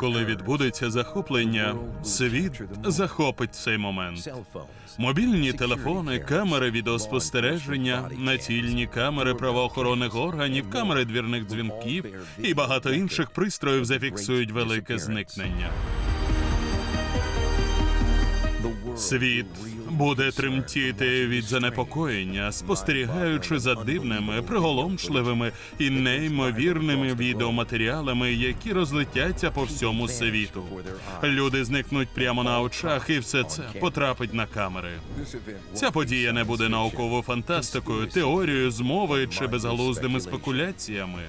Коли відбудеться захоплення, світ захопить цей момент. Мобільні телефони, камери відеоспостереження, націльні камери правоохоронних органів, камери двірних дзвінків і багато інших пристроїв зафіксують велике зникнення. Світ буде тремтіти від занепокоєння, спостерігаючи за дивними, приголомшливими і неймовірними відеоматеріалами, які розлетяться по всьому світу. Люди зникнуть прямо на очах, і все це потрапить на камери. Ця подія не буде науковою фантастикою, теорією змови чи безглуздими спекуляціями.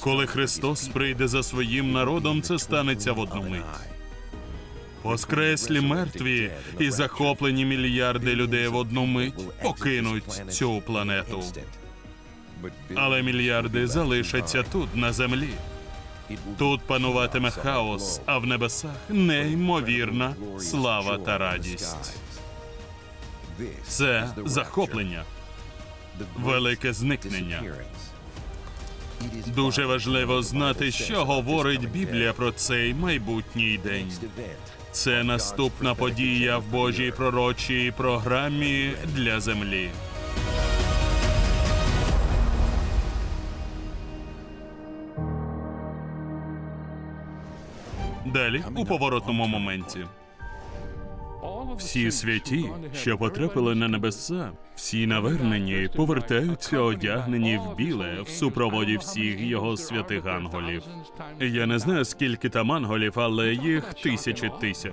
Коли Христос прийде за своїм народом, це станеться в одну мить. Воскреслі мертві і захоплені мільярди людей в одну мить покинуть цю планету. Але мільярди залишаться тут, на землі. Тут пануватиме хаос, а в небесах неймовірна слава та радість. Це захоплення, велике зникнення. Дуже важливо знати, що говорить Біблія про цей майбутній день. Це наступна подія в Божій пророчій програмі для землі. Далі у поворотному моменті. Всі святі, що потрапили на небеса, всі навернені, повертаються одягнені в біле в супроводі всіх його святих анголів. Я не знаю, скільки там анголів, але їх тисячі тисяч.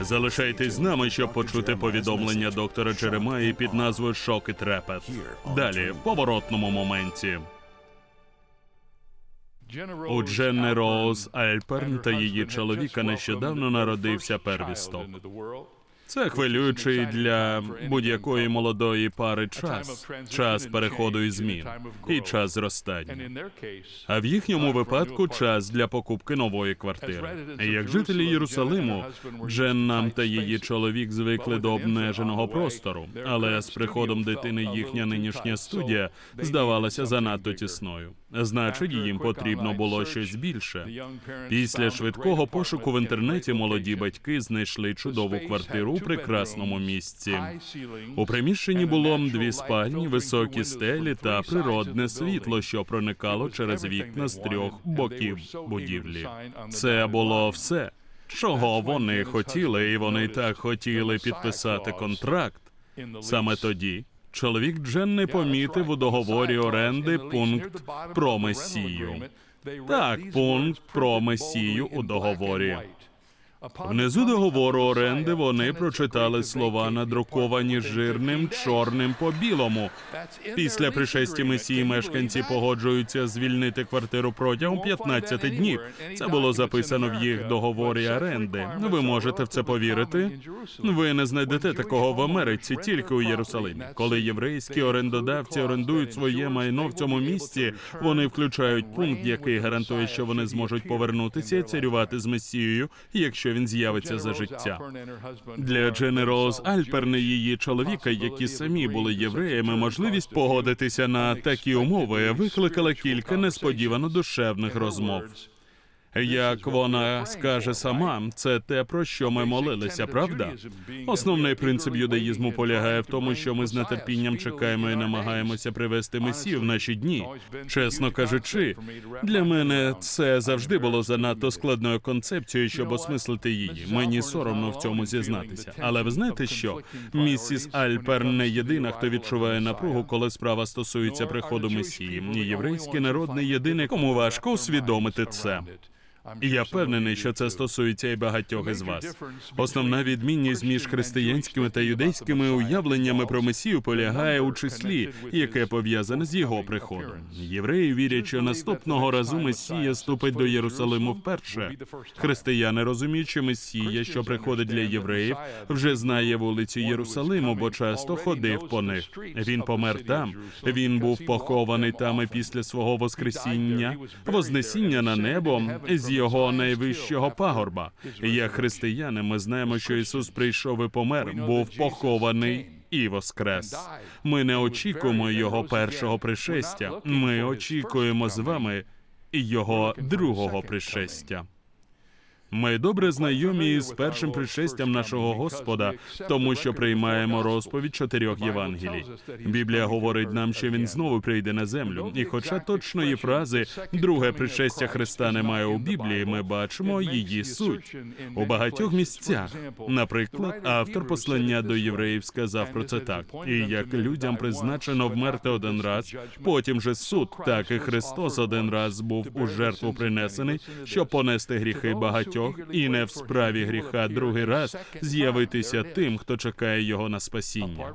Залишайтесь з нами, щоб почути повідомлення доктора Джеремаї під назвою Шок і трепет. Далі, в поворотному моменті. У Дженни Роуз Альперн та її чоловіка нещодавно народився первісток. Це хвилюючий для будь-якої молодої пари час, час переходу і змін і час зростання. А в їхньому випадку час для покупки нової квартири. Як жителі Єрусалиму, Дженна та її чоловік звикли до обмеженого простору, але з приходом дитини їхня нинішня студія здавалася занадто тісною. Значить, їм потрібно було щось більше. Після швидкого пошуку в інтернеті молоді батьки знайшли чудову квартиру у прекрасному місці. У приміщенні було дві спальні, високі стелі та природне світло, що проникало через вікна з трьох боків будівлі. Це було все, чого вони хотіли, і вони так хотіли підписати контракт. Саме тоді чоловік Дженни помітив у договорі оренди пункт про месію. Так, пункт про месію у договорі. Внизу договору оренди вони прочитали слова, надруковані жирним чорним по білому. Після пришесті месії мешканці погоджуються звільнити квартиру протягом 15 днів. Це було записано в їх договорі оренди. Ви можете в це повірити? Ви не знайдете такого в Америці, тільки у Єрусалимі. Коли єврейські орендодавці орендують своє майно в цьому місці, вони включають пункт, який гарантує, що вони зможуть повернутися і царювати з месією, якщо він з'явиться за життя. Для Джени Роуз Альперн і її чоловіка, які самі були євреями, можливість погодитися на такі умови викликала кілька несподівано душевних розмов. Як вона скаже сама, це те, про що ми молилися, правда? Основний принцип юдаїзму полягає в тому, що ми з нетерпінням чекаємо і намагаємося привести месію в наші дні. Чесно кажучи, для мене це завжди було занадто складною концепцією, щоб осмислити її. Мені соромно в цьому зізнатися. Але ви знаєте що? Місіс Альпер не єдина, хто відчуває напругу, коли справа стосується приходу месії. Єврейський народ не єдиний, кому важко усвідомити це. І я впевнений, що це стосується і багатьох із вас. Основна відмінність між християнськими та юдейськими уявленнями про месію полягає у числі, яке пов'язане з його приходом. Євреї вірять, що наступного разу месія ступить до Єрусалиму вперше. Християни розуміють, що месія, що приходить для євреїв, вже знає вулиці Єрусалиму, бо часто ходив по них. Він помер там. Він був похований там і після свого воскресіння, вознесіння на небо з його найвищого пагорба. Як християни, ми знаємо, що Ісус прийшов і помер, був похований. І воскрес. Ми не очікуємо його першого пришестя. Ми очікуємо з вами його другого пришестя. Ми добре знайомі з першим пришестям нашого Господа, тому що приймаємо розповідь чотирьох Євангелій. Біблія говорить нам, що він знову прийде на землю. І хоча точної фрази друге пришестя Христа немає у Біблії, ми бачимо її суть у багатьох місцях. Наприклад, автор послання до євреїв сказав про це так: і як людям призначено вмерти один раз, потім же суд, так і Христос один раз був у жертву принесений, щоб понести гріхи багатьох, і не в справі гріха другий раз з'явитися тим, хто чекає його на спасіння.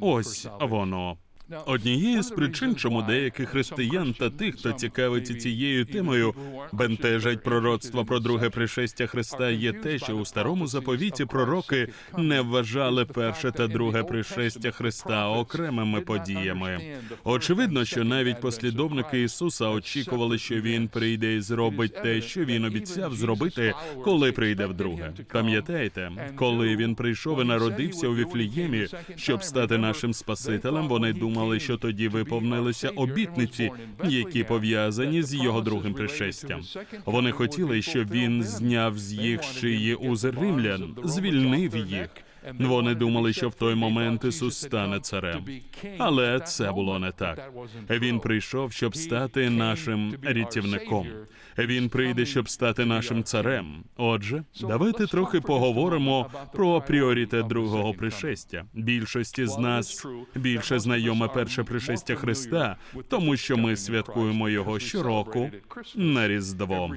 Ось воно. Однією з причин, чому деяких християн та тих, хто цікавиться цією темою, бентежать пророцтво про друге пришестя Христа, є те, що у старому заповіті пророки не вважали перше та друге пришестя Христа окремими подіями. Очевидно, що навіть послідовники Ісуса очікували, що Він прийде і зробить те, що він обіцяв зробити, коли прийде вдруге. Пам'ятаєте, коли він прийшов і народився у Віфліємі, щоб стати нашим Спасителем, вони думали, що тоді виповнилися обітниці, які пов'язані з його другим пришестям. Вони хотіли, щоб він зняв з їх шиї узер римлян, звільнив їх. Вони думали, що в той момент Ісус стане царем. Але це було не так. Він прийшов, щоб стати нашим рятівником. Він прийде, щоб стати нашим царем. Отже, давайте трохи поговоримо про пріоритет другого пришестя. Більшості з нас більше знайоме перше пришестя Христа, тому що ми святкуємо його щороку на Різдво.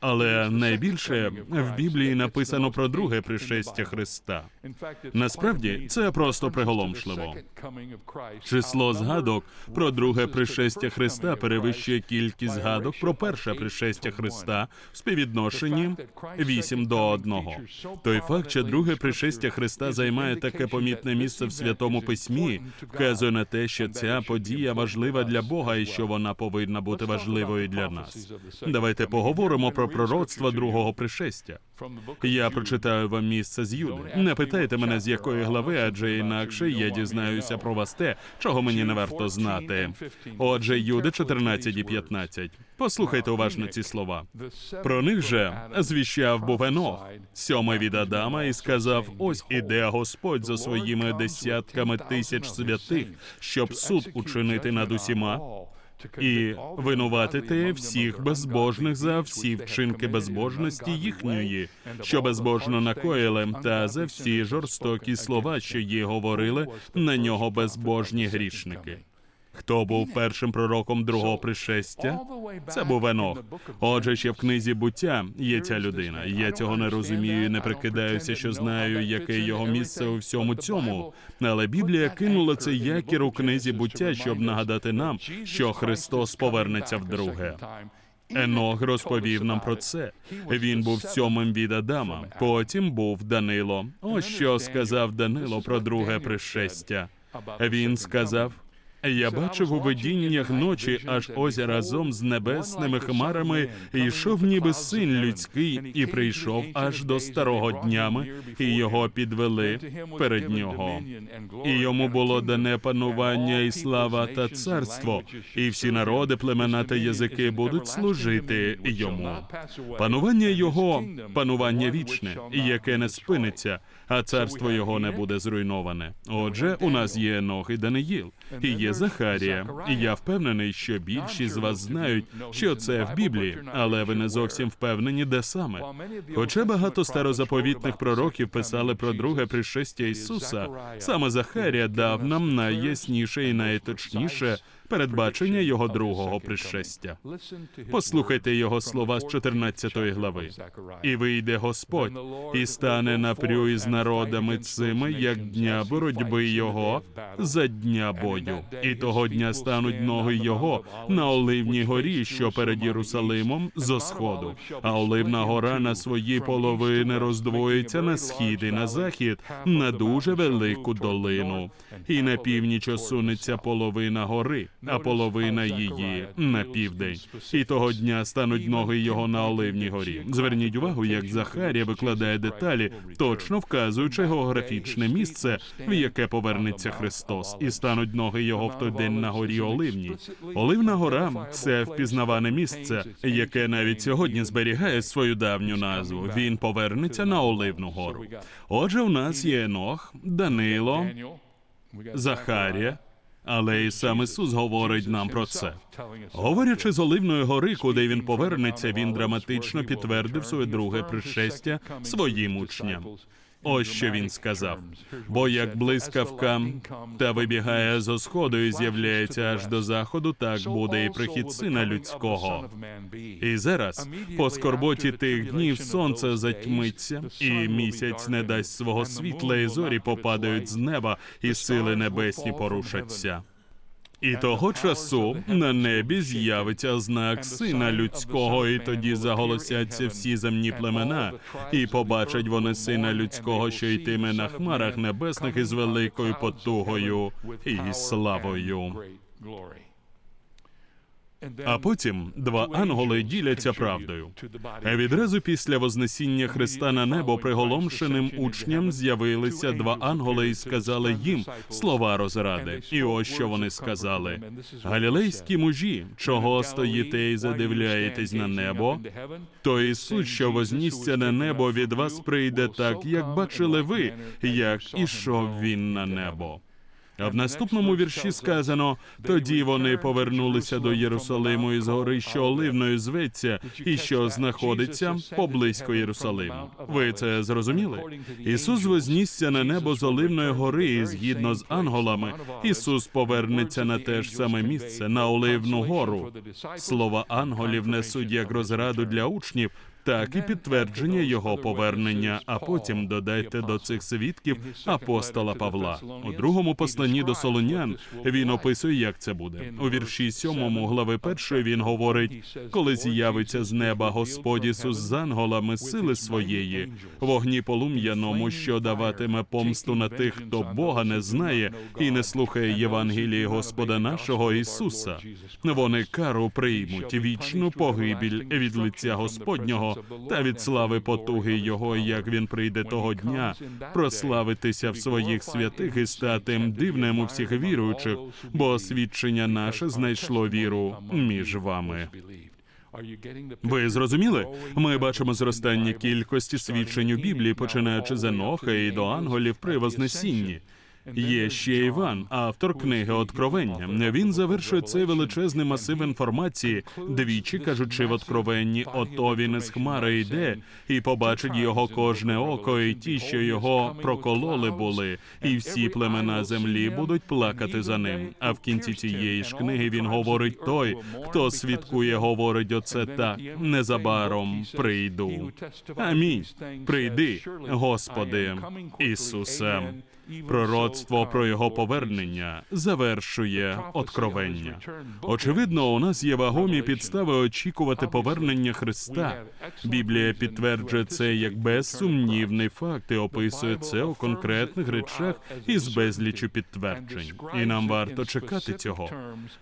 Але найбільше в Біблії написано про друге пришестя Христа. Насправді це просто приголомшливо. Число згадок про друге пришестя Христа перевищує кількість згадок про перше пришестя Христа в співвідношенні 8 до 1. Той факт, що друге пришестя Христа займає таке помітне місце в святому письмі, вказує на те, що ця подія важлива для Бога і що вона повинна бути важливою для нас. Давайте поговоримо про пророцтво другого пришестя. Я прочитаю вам місце з Юди. Не питайте мене з якої глави, адже інакше я дізнаюся про вас те, чого мені не варто знати. Отже, Юди 14 і 15. Послухайте уважно ці слова. Про них же звіщав був Енох, сьомий від Адама, і сказав: ось іде Господь за своїми десятками тисяч святих, щоб суд учинити над усіма. І винуватити всіх безбожних за всі вчинки безбожності їхньої, що безбожно накоїли, та за всі жорстокі слова, що її говорили на нього безбожні грішники. Хто був першим пророком другого пришестя? Це був Енох. Отже, ще в книзі буття є ця людина. Я цього не розумію, і не прикидаюся, що знаю, яке його місце у всьому цьому. Але Біблія кинула цей якір у книзі буття, щоб нагадати нам, що Христос повернеться вдруге. Енох розповів нам про це. Він був сьомим від Адама. Потім був Данило. Ось що сказав Данило про друге пришестя. Він сказав. Я бачив у видіннях ночі, аж ось разом з небесними хмарами йшов ніби син людський, і прийшов аж до старого днями, і його підвели перед нього. І йому було дане панування і слава та царство, і всі народи, племена та язики будуть служити йому. Панування його панування вічне, яке не спиниться, а царство його не буде зруйноване. Отже, у нас є Енох і Даниїл, і є Захарія. І я впевнений, що більшість з вас знають, що це в Біблії, але ви не зовсім впевнені, де саме. Хоча багато старозаповітних пророків писали про друге пришестя Ісуса, саме Захарія дав нам найясніше і найточніше передбачення його другого пришестя. Послухайте його слова з 14 глави. І вийде Господь, і стане напрю із народами цими, як дня боротьби його за дня бою. І того дня стануть ноги його на оливній горі, що перед Єрусалимом зо сходу. А оливна гора на свої половини роздвоїться на схід і на захід на дуже велику долину, і на північ осунеться половина гори. А половина її на південь. І того дня стануть ноги його на Оливній горі. Зверніть увагу, як Захарія викладає деталі, точно вказуючи географічне місце, в яке повернеться Христос, і стануть ноги його в той день на горі Оливній. Оливна гора це впізнаване місце, яке навіть сьогодні зберігає свою давню назву. Він повернеться на Оливну гору. Отже, у нас є Енох, Данило, Захарія. Але і сам Ісус говорить нам про це. Говорячи з Оливної гори, куди він повернеться, він драматично підтвердив своє друге пришестя своїм учням. Ось що він сказав: бо як блискавка та вибігає зо сходу і з'являється аж до заходу, так буде і прихід сина людського. І зараз, по скорботі тих днів, сонце затьмиться, і місяць не дасть свого світла, і зорі попадають з неба, і сили небесні порушаться. І того часу на небі з'явиться знак сина людського, і тоді заголосяться всі земні племена, і побачать вони сина людського, що йтиме на хмарах небесних із великою потугою і славою. А потім два ангели діляться правдою. Відразу після Вознесіння Христа на небо приголомшеним учням з'явилися два ангели і сказали їм слова розради. І ось що вони сказали: Галілейські мужі, чого стоїте і задивляєтесь на небо? То Ісус, що вознісся на небо, від вас прийде так, як бачили ви, як ішов він на небо. А в наступному вірші сказано: тоді вони повернулися до Єрусалиму із гори, що оливною зветься, і що знаходиться поблизько Єрусалиму. Ви це зрозуміли? Ісус вознісся на небо з оливної гори, і згідно з анголами, Ісус повернеться на те ж саме місце, на Оливну гору. Слова анголів несуть як розраду для учнів, так і підтвердження його повернення. А потім додайте до цих свідків апостола Павла у другому посланні до Солонян. Він описує, як це буде у вірші сьомому глави першої. Він говорить, коли з'явиться з неба Господь Ісус з анголами сили своєї, вогні полум'яному, що даватиме помсту на тих, хто Бога не знає і не слухає Євангелії Господа нашого Ісуса. Вони кару приймуть вічну погибіль від лиця Господнього та від слави потуги Його, як він прийде того дня, прославитися в своїх святих і стати дивним у всіх віруючих, бо освідчення наше знайшло віру між вами. Ви зрозуміли? Ми бачимо зростання кількості свідчень у Біблії, починаючи з Еноха і до анголів при Вознесінні. Є ще Іван, автор книги Откровення. Він завершує цей величезний масив інформації, двічі кажучи в Откровенні, ото він із хмари йде, і побачить його кожне око, і ті, що його прокололи були, і всі племена землі будуть плакати за ним. А в кінці цієї ж книги він говорить: той, хто свідкує, говорить оце так. Незабаром прийду. Амінь. Прийди, Господи Ісусе. Пророцтво про його повернення завершує откровення. Очевидно, у нас є вагомі підстави очікувати повернення Христа. Біблія підтверджує це як безсумнівний факт і описує це у конкретних речах із безлічу підтверджень. І нам варто чекати цього.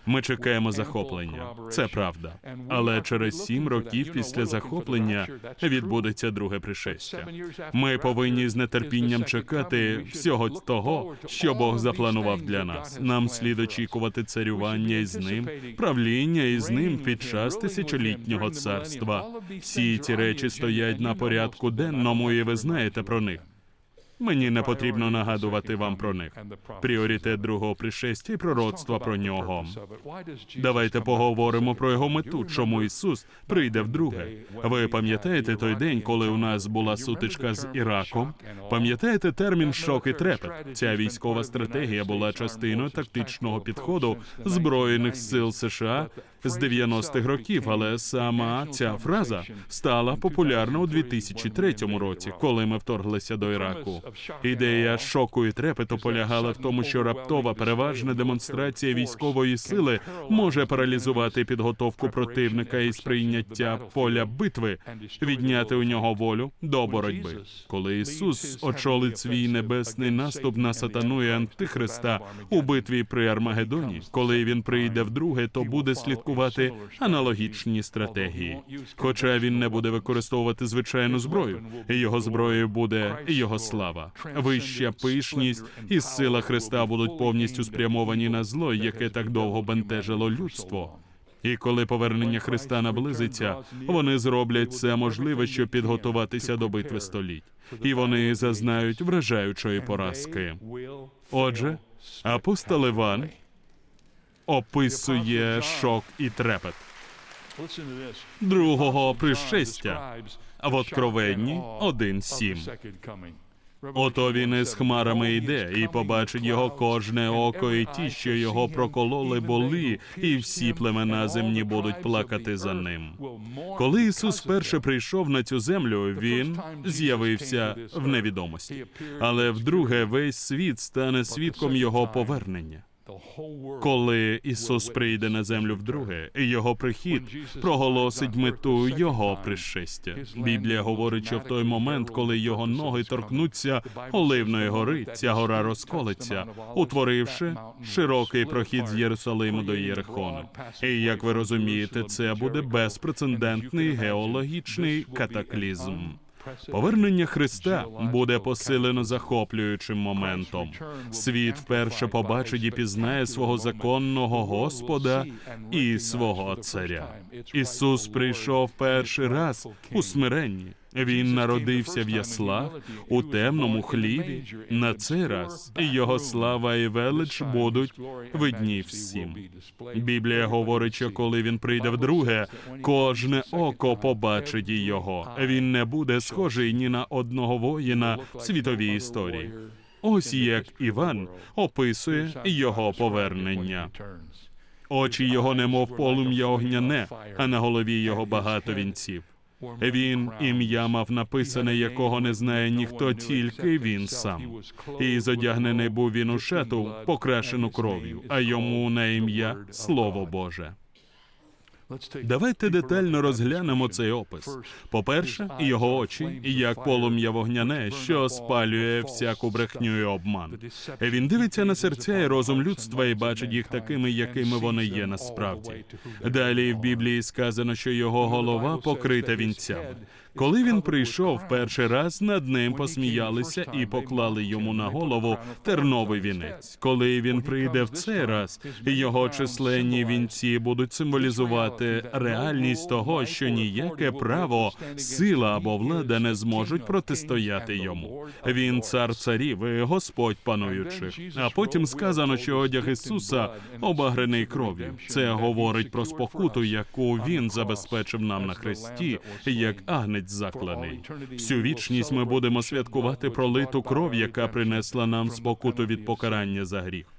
Ми чекаємо захоплення. Це правда. Але через сім років після захоплення відбудеться друге пришестя. Ми повинні з нетерпінням чекати всього того, що Бог запланував для нас. Нам слід очікувати царювання із ним, правління із ним під час тисячолітнього царства. Всі ці речі стоять на порядку денному, і ви знаєте про них. Мені не потрібно нагадувати вам про них. Пріоритет другого пришестя і пророцтва про нього. Давайте поговоримо про його мету, чому Ісус прийде вдруге. Ви пам'ятаєте той день, коли у нас була сутичка з Іраком? Пам'ятаєте термін шок і трепет? Ця військова стратегія була частиною тактичного підходу збройних сил США з 90-х років, але сама ця фраза стала популярна у 2003 році, коли ми вторглися до Іраку. Ідея шоку і трепету полягала в тому, що раптова переважна демонстрація військової сили може паралізувати підготовку противника і сприйняття поля битви, відняти у нього волю до боротьби. Коли Ісус очолить свій небесний наступ на сатану і антихриста у битві при Армагедоні, коли він прийде вдруге, то буде слідкувати аналогічні стратегії. Хоча він не буде використовувати звичайну зброю, його зброєю буде його слава, вища пишність і сила Христа будуть повністю спрямовані на зло, яке так довго бентежило людство. І коли повернення Христа наблизиться, вони зроблять це можливе, щоб підготуватися до битви століть, і вони зазнають вражаючої поразки. Отже, апостол Іван описує шок і трепет. Другого пришестя в Откровенні 1.7. Ото він із хмарами йде, і побачить його кожне око, і ті, що його прокололи, були, і всі племена земні будуть плакати за ним. Коли Ісус вперше прийшов на цю землю, він з'явився в невідомості, але вдруге весь світ стане свідком його повернення. Коли Ісус прийде на землю вдруге, його прихід проголосить мету Його пришестя. Біблія говорить, що в той момент, коли його ноги торкнуться Оливної гори, ця гора розколиться, утворивши широкий прохід з Єрусалиму до Єрихону. І як ви розумієте, це буде безпрецедентний геологічний катаклізм. Повернення Христа буде посилено захоплюючим моментом. Світ вперше побачить і пізнає свого законного Господа і свого Царя. Ісус прийшов перший раз у смиренні. Він народився в яслах у темному хліві. На цей раз його слава і велич будуть видні всім. Біблія говорить, що коли він прийде вдруге, кожне око побачить його. Він не буде схожий ні на одного воїна в світовій історії. Ось як Іван описує його повернення. Очі його немов полум'я огняне, а на голові його багато вінців. Він ім'я мав написане, якого не знає ніхто, тільки він сам. І зодягнений був він у шету, покрашену кров'ю, а йому на ім'я Слово Боже. Давайте детально розглянемо цей опис. По-перше, його очі, як полум'я вогняне, що спалює всяку брехню і обман. Він дивиться на серця і розум людства і бачить їх такими, якими вони є насправді. Далі в Біблії сказано, що його голова покрита вінцями. Коли він прийшов перший раз, над ним посміялися і поклали йому на голову терновий вінець. Коли він прийде в цей раз, його численні вінці будуть символізувати реальність того, що ніяке право, сила або влада не зможуть протистояти йому. Він цар царів, і Господь пануючих. А потім сказано, що одяг Ісуса обагрений кров'ю. Це говорить про спокуту, яку він забезпечив нам на хресті, як агнець закланий. Всю вічність ми будемо святкувати пролиту кров, яка принесла нам спокуту від покарання за гріх.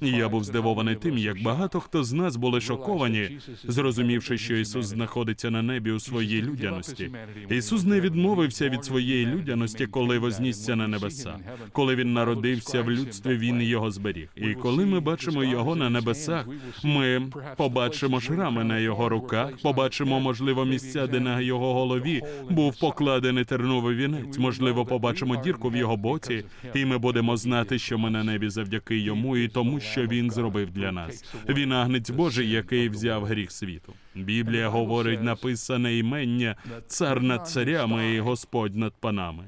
Я був здивований тим, як багато хто з нас були шоковані, зрозумівши, що Ісус знаходиться на небі у своїй людяності. Ісус не відмовився від своєї людяності, коли вознісся на небеса. Коли він народився в людстві, він його зберіг. І коли ми бачимо його на небесах, ми побачимо шрами на його руках, побачимо, можливо, місця, де на його голові був покладений терновий вінець. Можливо, побачимо дірку в його боці, і ми будемо знати, що ми на небі завдяки йому і тому, що він зробив для нас. Він агнець Божий, який взяв гріх світу. Біблія говорить написане імення цар над царями і Господь над панами.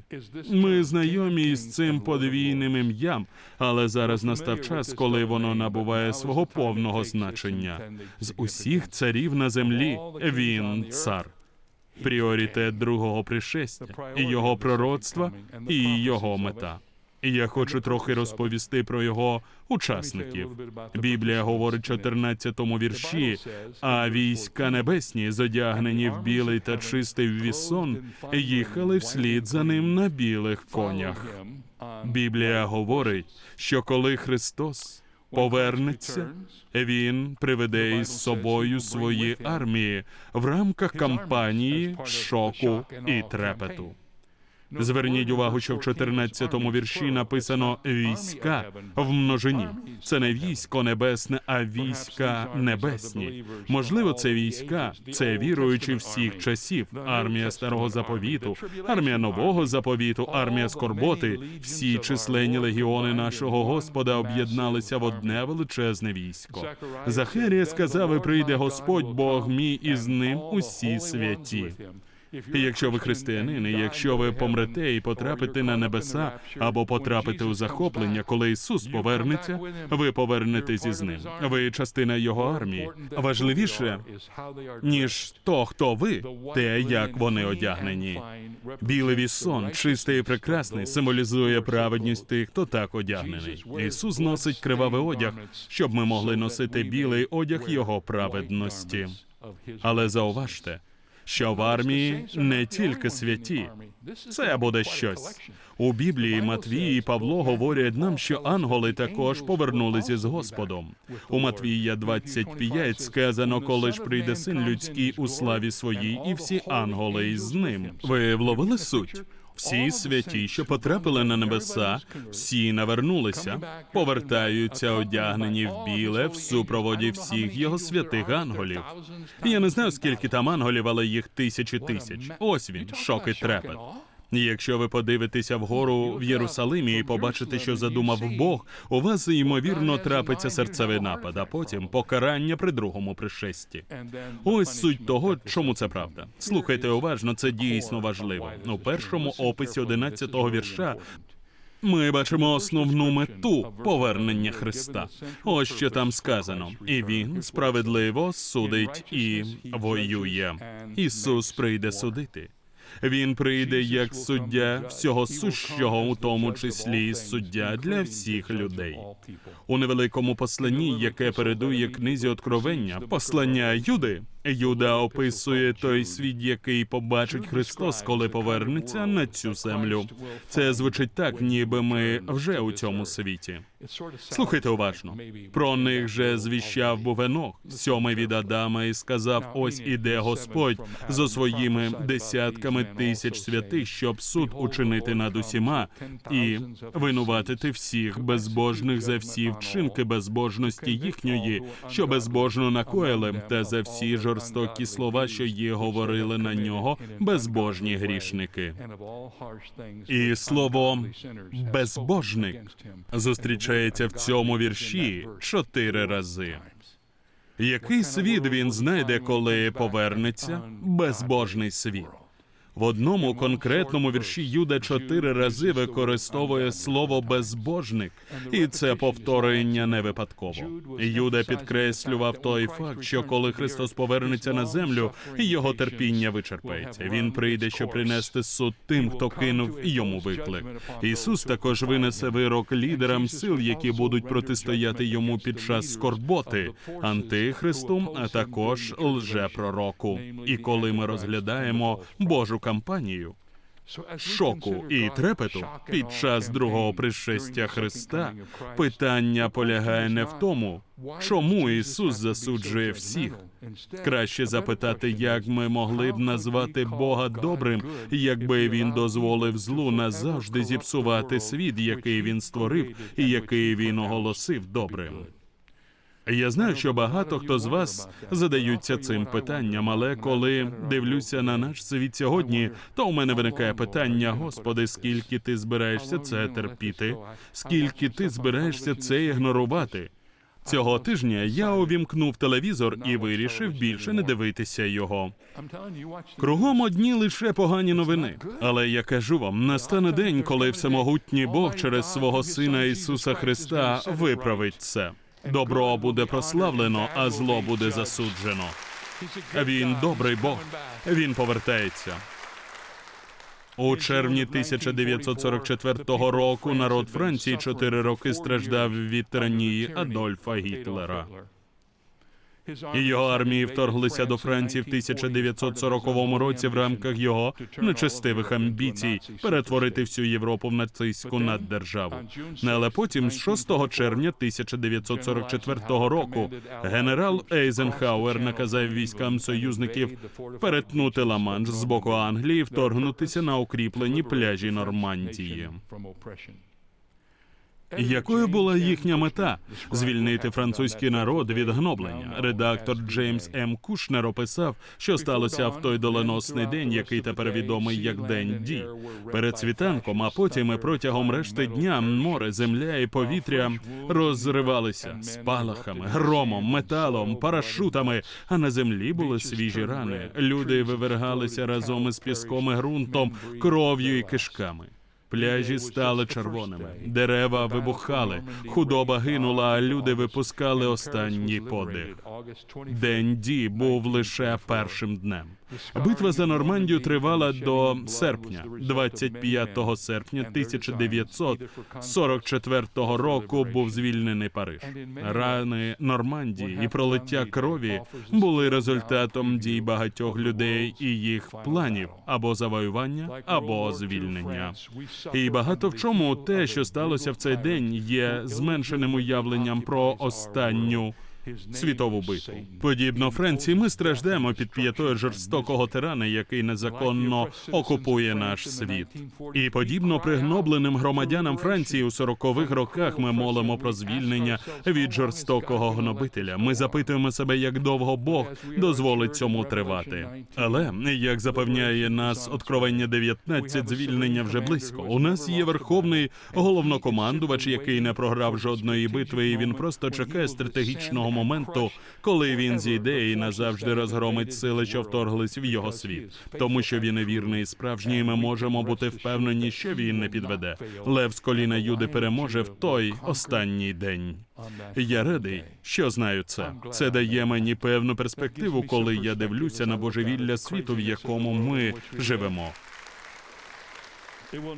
Ми знайомі із цим подвійним ім'ям, але зараз настав час, коли воно набуває свого повного значення. З усіх царів на землі він цар. Пріоритет другого пришестя, його пророцтва і його мета. Я хочу трохи розповісти про його учасників. Біблія говорить в 14-му вірші, а війська небесні, зодягнені в білий та чистий вісон, їхали вслід за ним на білих конях. Біблія говорить, що коли Христос повернеться, він приведе із собою свої армії в рамках кампанії шоку і трепету. Зверніть увагу, що в 14-му вірші написано війська в множині. Це не військо небесне, а війська небесні. Можливо, це війська, це віруючі всіх часів. Армія старого заповіту, армія нового заповіту, армія скорботи. Всі численні легіони нашого Господа об'єдналися в одне величезне військо. Захарія сказав: і прийде Господь Бог мій, і з ним усі святі. І якщо ви християнин, і якщо ви помрете і потрапите на небеса або потрапите у захоплення, коли Ісус повернеться, ви повернетесь із ним. Ви частина його армії. Важливіше ніж то, хто ви, те, як вони одягнені. Білий вісон, чистий і прекрасний, символізує праведність тих, хто так одягнений. Ісус носить кривавий одяг, щоб ми могли носити білий одяг Його праведності. Але зауважте, що в армії не тільки святі. Це буде щось. У Біблії Матвій і Павло говорять нам, що ангели також повернулися з Господом. У Матвія 25 сказано, коли ж прийде син людський у славі своїй, і всі ангели із ним. Ви вловили суть? Всі святі, що потрапили на небеса, всі навернулися, повертаються одягнені в біле в супроводі всіх його святих анголів. Я не знаю, скільки там анголів, але їх тисячі тисяч. Ось він, шок і трепет. Якщо ви подивитеся вгору в Єрусалимі і побачите, що задумав Бог, у вас ймовірно трапиться серцевий напад, а потім покарання при другому пришесті. Ось суть того, чому це правда. Слухайте уважно, це дійсно важливо. У першому описі 11-го вірша. Ми бачимо основну мету повернення Христа. Ось що там сказано, і він справедливо судить і воює. Ісус прийде судити. Він прийде як суддя всього сущого, у тому числі і суддя для всіх людей. У невеликому посланні, яке передує книзі Откровення, послання Юди. Юда описує той світ, який побачить Христос, коли повернеться на цю землю. Це звучить так, ніби ми вже у цьому світі. Слухайте уважно. Про них же звіщав був Енох, сьомий від Адама, і сказав: ось іде Господь зо своїми десятками тисяч святих, щоб суд учинити над усіма і винуватити всіх безбожних за всі вчинки безбожності їхньої, що безбожно накоїли, та за всі жорстокі слова, що її говорили на нього, безбожні грішники. І слово безбожник зустрічається в цьому вірші чотири рази. Який світ він знайде, коли повернеться? Безбожний світ. В одному конкретному вірші Юда чотири рази використовує слово безбожник, і це повторення не випадково. Юда підкреслював той факт, що коли Христос повернеться на землю, його терпіння вичерпається. Він прийде, щоб принести суд тим, хто кинув йому виклик. Ісус також винесе вирок лідерам сил, які будуть протистояти йому під час скорботи, антихристу, а також лжепророку. І коли ми розглядаємо Божу кампанію. Шоку і трепету під час другого пришестя Христа питання полягає не в тому, чому Ісус засуджує всіх. Краще запитати, як ми могли б назвати Бога добрим, якби він дозволив злу назавжди зіпсувати світ, який він створив і який він оголосив добрим. Я знаю, що багато хто з вас задаються цим питанням, але коли дивлюся на наш світ сьогодні, то у мене виникає питання: Господи, скільки ти збираєшся це терпіти? Скільки ти збираєшся це ігнорувати? Цього тижня я увімкнув телевізор і вирішив більше не дивитися його. Кругом одні лише погані новини. Але я кажу вам, настане день, коли всемогутній Бог через свого Сина Ісуса Христа виправить це. Добро буде прославлено, а зло буде засуджено. Він добрий Бог. Він повертається. У червні 1944 року народ Франції чотири роки страждав від тиранії Адольфа Гітлера. І його армії вторглися до Франції в 1940 році в рамках його нечестивих амбіцій перетворити всю Європу в нацистську наддержаву. Ну, Але потім, з 6 червня 1944 року, генерал Ейзенхауер наказав військам союзників перетнути Ла-Манш з боку Англії, і вторгнутися на укріплені пляжі Нормандії. Якою була їхня мета звільнити французький народ від гноблення? Редактор Джеймс М. Кушнер описав, що сталося в той доленосний день, який тепер відомий як День Ді. Перед світанком, а потім і протягом решти дня море, земля і повітря розривалися спалахами, громом, металом, парашутами. А на землі були свіжі рани. Люди вивергалися разом із піском і ґрунтом, кров'ю і кишками. Пляжі стали червоними, дерева вибухали, худоба гинула, а люди випускали останній подих. День Ді був лише першим днем. Битва за Нормандію тривала до серпня, 25 серпня 1944 року був звільнений Париж. Рани Нормандії і пролиття крові були результатом дій багатьох людей і їх планів або завоювання, або звільнення. І багато в чому те, що сталося в цей день, є зменшеним уявленням про останню світову битву. Подібно Франції, ми страждаємо під п'ятою жорстокого тирана, який незаконно окупує наш світ. І подібно пригнобленим громадянам Франції у 40-х роках ми молимо про звільнення від жорстокого гнобителя. Ми запитуємо себе, як довго Бог дозволить цьому тривати. Але як запевняє нас Откровення 19, звільнення вже близько. У нас є верховний головнокомандувач, який не програв жодної битви, і він просто чекає стратегічного моменту, коли він зійде і назавжди розгромить сили, що вторглись в його світ, тому що він і вірний і справжній. Ми можемо бути впевнені, що він не підведе. Лев з коліна Юди переможе в той останній день. Я радий, що знаю це. Це дає мені певну перспективу, коли я дивлюся на божевілля світу, в якому ми живемо.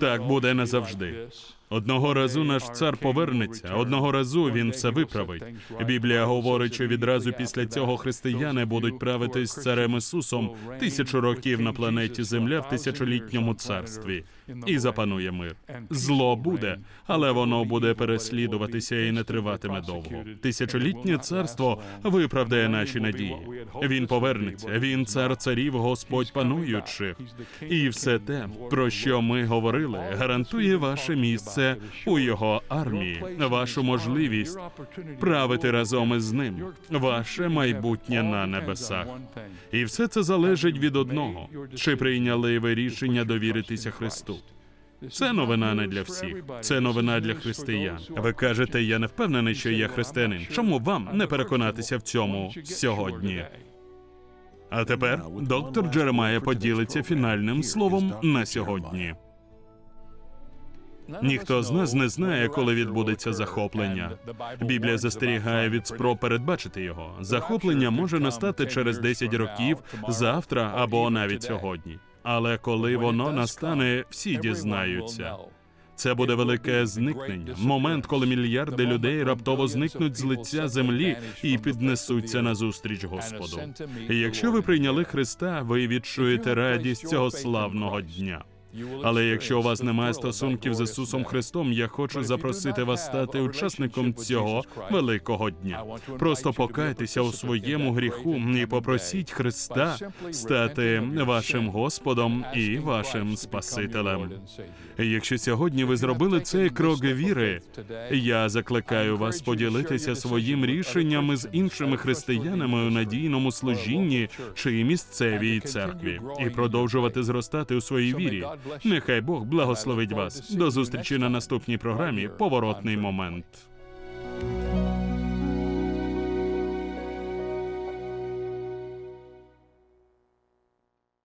Так буде назавжди. Одного разу наш цар повернеться, одного разу він все виправить. Біблія говорить, що відразу після цього християни будуть правити з царем Ісусом тисячу років на планеті Земля в тисячолітньому царстві, і запанує мир. Зло буде, але воно буде переслідуватися і не триватиме довго. Тисячолітнє царство виправдає наші надії. Він повернеться. Він цар царів, Господь пануючих. І все те, про що ми говорили, гарантує ваше місце у його армії, вашу можливість правити разом із ним, ваше майбутнє на небесах. І все це залежить від одного: чи прийняли ви рішення довіритися Христу? Це новина не для всіх. Це новина для християн. Ви кажете, я не впевнений, що я християнин. Чому вам не переконатися в цьому сьогодні? А тепер доктор Джеремая поділиться фінальним словом на сьогодні. Ніхто з нас не знає, коли відбудеться захоплення. Біблія застерігає від спроб передбачити його. Захоплення може настати через 10 років, завтра або навіть сьогодні. Але коли воно настане, всі дізнаються. Це буде велике зникнення. Момент, коли мільярди людей раптово зникнуть з лиця землі і піднесуться назустріч Господу. І якщо ви прийняли Христа, ви відчуєте радість цього славного дня. Але якщо у вас немає стосунків з Ісусом Христом, я хочу запросити вас стати учасником цього великого дня. Просто покайтеся у своєму гріху і попросіть Христа стати вашим Господом і вашим Спасителем. Якщо сьогодні ви зробили цей крок віри, я закликаю вас поділитися своїм рішенням з іншими християнами у надійному служінні чи місцевій церкві і продовжувати зростати у своїй вірі. Нехай Бог благословить вас. До зустрічі на наступній програмі Поворотний момент.